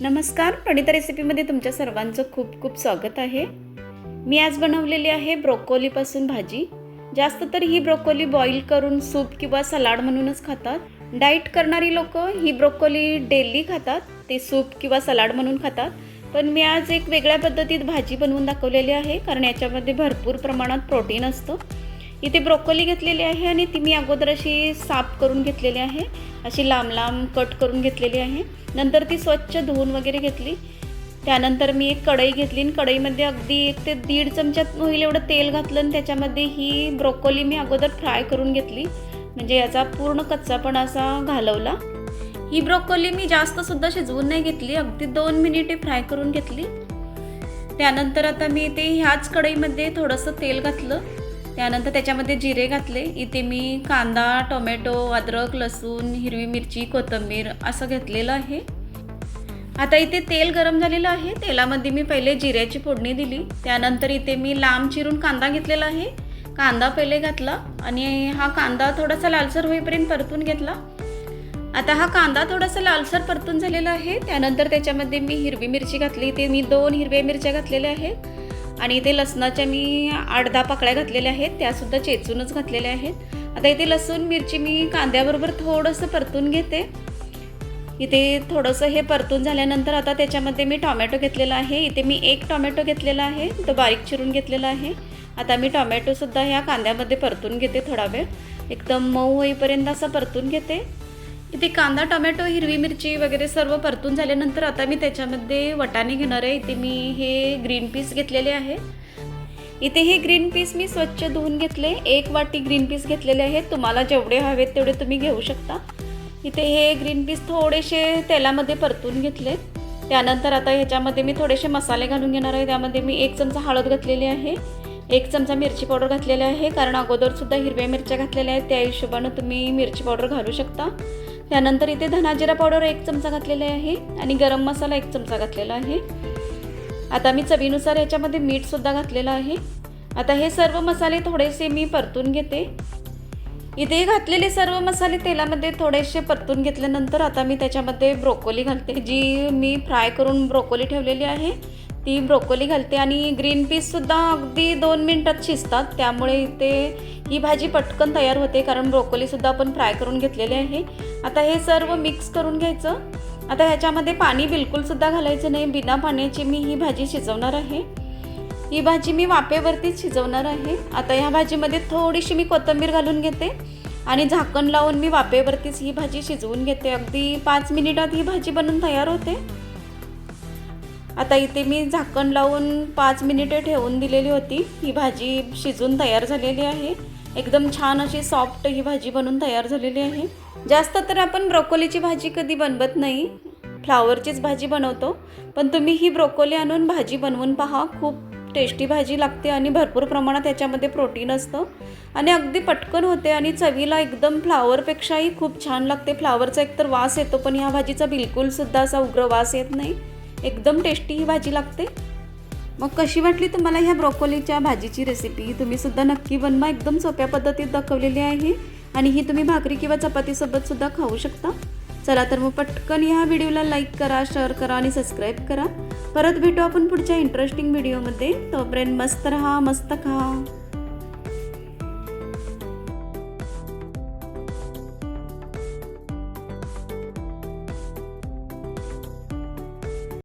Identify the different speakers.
Speaker 1: नमस्कार प्रणिता रेसिपीमध्ये तुमच्या सर्वांचं खूप खूप स्वागत आहे. मी आज बनवलेली आहे ब्रोकोलीपासून भाजी. जास्त तर ही ब्रोकोली बॉईल करून सूप किंवा सलाड म्हणूनच खातात. डाईट करणारी लोक ही ब्रोकोली डेली खातात ते सूप किंवा सलाड म्हणून खातात. पण मी आज एक वेगळ्या पद्धतीत भाजी बनवून दाखवलेली आहे कारण याच्यामध्ये भरपूर प्रमाणात प्रोटीन असतं. इथे ब्रोकोली घेतलेली आहे आणि ती मी अगोदर अशी साफ करून घेतलेली आहे. अशी लांब लांब कट करून घेतलेली आहे. नंतर ती स्वच्छ धुवून वगैरे घेतली. त्यानंतर मी एक कढई घेतली आणि कढईमध्ये अगदी एक ते दीड चमच्यात होईल एवढं तेल घातलं आणि त्याच्यामध्ये ही ब्रोकोली मी अगोदर फ्राय करून घेतली. म्हणजे याचा पूर्ण कच्चापणा असा घालवला. ही ब्रोकोली मी जास्त सुद्धा शिजवून नाही घेतली. अगदी दोन मिनिटे फ्राय करून घेतली. त्यानंतर आता मी ते ह्याच कढईमध्ये थोडंसं तेल घातलं. त्यानंतर त्याच्यामध्ये जिरे घातले. इथे मी कांदा टोमॅटो अद्रक लसूण हिरवी मिरची कोथिंबीर असं घेतलेलं आहे. आता इथे तेल गरम झालेलं आहे. तेलामध्ये मी पहिले जिऱ्याची फोडणी दिली. त्यानंतर इथे मी लांब चिरून कांदा घेतलेला आहे. कांदा पहिले घातला आणि हा कांदा थोडासा लालसर होईपर्यंत परतून घेतला. आता हा कांदा थोडासा लालसर परतून झालेला आहे. त्यानंतर त्याच्यामध्ये मी हिरवी मिरची घातली. ते मी दोन हिरव्या मिरच्या घातलेल्या आहेत. आणि इथे लसणाच्या मी आठ दहा पाकळ्या घातलेल्या आहेत त्यासुद्धा चेचूनच घातलेल्या आहेत. आता इथे लसूण मिरची मी कांद्याबरोबर थोडंसं परतून घेते. इथे थोडंसं हे परतून झाल्यानंतर आता त्याच्यामध्ये मी टॉमॅटो घेतलेला आहे. इथे मी एक टॉमॅटो घेतलेला आहे तो बारीक चिरून घेतलेला आहे. आता मी टॉमॅटोसुद्धा ह्या कांद्यामध्ये परतून घेते थोडा वेळ. एकदम मऊ होईपर्यंत असं परतून घेते. इथे कांदा टोमॅटो हिरवी मिरची वगैरे सर्व परतून झाल्यानंतर आता मी त्याच्यामध्ये वटाणे घेणार आहे. इथे मी हे ग्रीन पीस घेतलेले आहे. इथे हे ग्रीन पीस मी स्वच्छ धुवून घेतले. एक वाटी ग्रीन पीस घेतलेले आहेत तुम्हाला जेवढे हवेत तेवढे तुम्ही घेऊ शकता. इथे हे ग्रीन पीस थोडेसे तेलामध्ये परतून घेतले. त्यानंतर आता ह्याच्यामध्ये मी थोडेसे मसाले घालून घेणार आहे. त्यामध्ये मी एक चमचा हळद घातलेली आहे. एक चमचा मिरची पावडर घातलेली आहे. कारण अगोदरसुद्धा हिरव्या मिरच्या घातलेल्या आहेत. त्या हिशोबानं तुम्ही मिरची पावडर घालू शकता. त्यानंतर इथे धनाजिरा पावडर एक चमचा घातलेला आहे आणि गरम मसाला एक चमचा घातलेला आहे. आता मी चवीनुसार याच्यामध्ये मीठसुद्धा घातलेलं आहे. आता हे सर्व मसाले थोडेसे मी परतून घेते. इथे घातलेले सर्व मसाले तेलामध्ये थोडेसे परतून घेतल्यानंतर आता मी त्याच्यामध्ये ब्रोकोली घालते जी मी फ्राय करून ब्रोकोली ठेवलेली आहे. ती ब्रोकोली घालते आणि ग्रीन पीससुद्धा अगदी दोन मिनटात शिजतात. त्यामुळे इथे ही भाजी पटकन तयार होते कारण ब्रोकोलीसुद्धा आपण फ्राय करून घेतलेली आहे. आता हे सर्व मिक्स करून घ्यायचं. आता ह्याच्यामध्ये पाणी बिलकुलसुद्धा घालायचं नाही. बिना पाण्याची मी ही भाजी शिजवणार आहे. ही भाजी मी वाफेवरतीच शिजवणार आहे. आता ह्या भाजीमध्ये थोडीशी मी कोथिंबीर घालून घेते आणि झाकण लावून मी वाफेवरतीच ही भाजी शिजवून घेते. अगदी पाच मिनिटात ही भाजी बनून तयार होते. आता इथे मी झाकण लावून पाच मिनिटे ठेवून दिलेली होती. ही भाजी शिजून तयार झालेली आहे. एकदम छान अशी सॉफ्ट ही भाजी बनून तयार झालेली आहे. जास्त तर आपण ब्रोकोलीची भाजी कधी बनवत नाही. फ्लावरचीच भाजी बनवतो. पण तुम्ही ही ब्रोकोली आणून भाजी बनवून पहा. खूप टेस्टी भाजी लागते आणि भरपूर प्रमाणात याच्यामध्ये प्रोटीन असतं. आणि अगदी पटकन होते आणि चवीला एकदम फ्लावरपेक्षाही खूप छान लागते. फ्लावरचा एकतर वास येतो पण ह्या भाजीचा बिलकुलसुद्धा असा उग्र वास येत नाही. एकदम टेस्टी ही भाजी लागते. मग कशी वाटली तुम्हाला ह्या ब्रोकोलीच्या भाजीची रेसिपी तुम्हीसुद्धा नक्की बनवा. एकदम सोप्या पद्धतीत दाखवलेली आहे. आणि ही तुम्ही भाकरी किंवा चपातीसोबत सुद्धा खाऊ शकता. चला तर मग पटकन ह्या व्हिडिओला लाईक करा शेअर करा आणि सबस्क्राईब करा. परत भेटू आपण पुढच्या इंटरेस्टिंग व्हिडिओमध्ये तोपर्यंत मस्त राहा मस्त खा.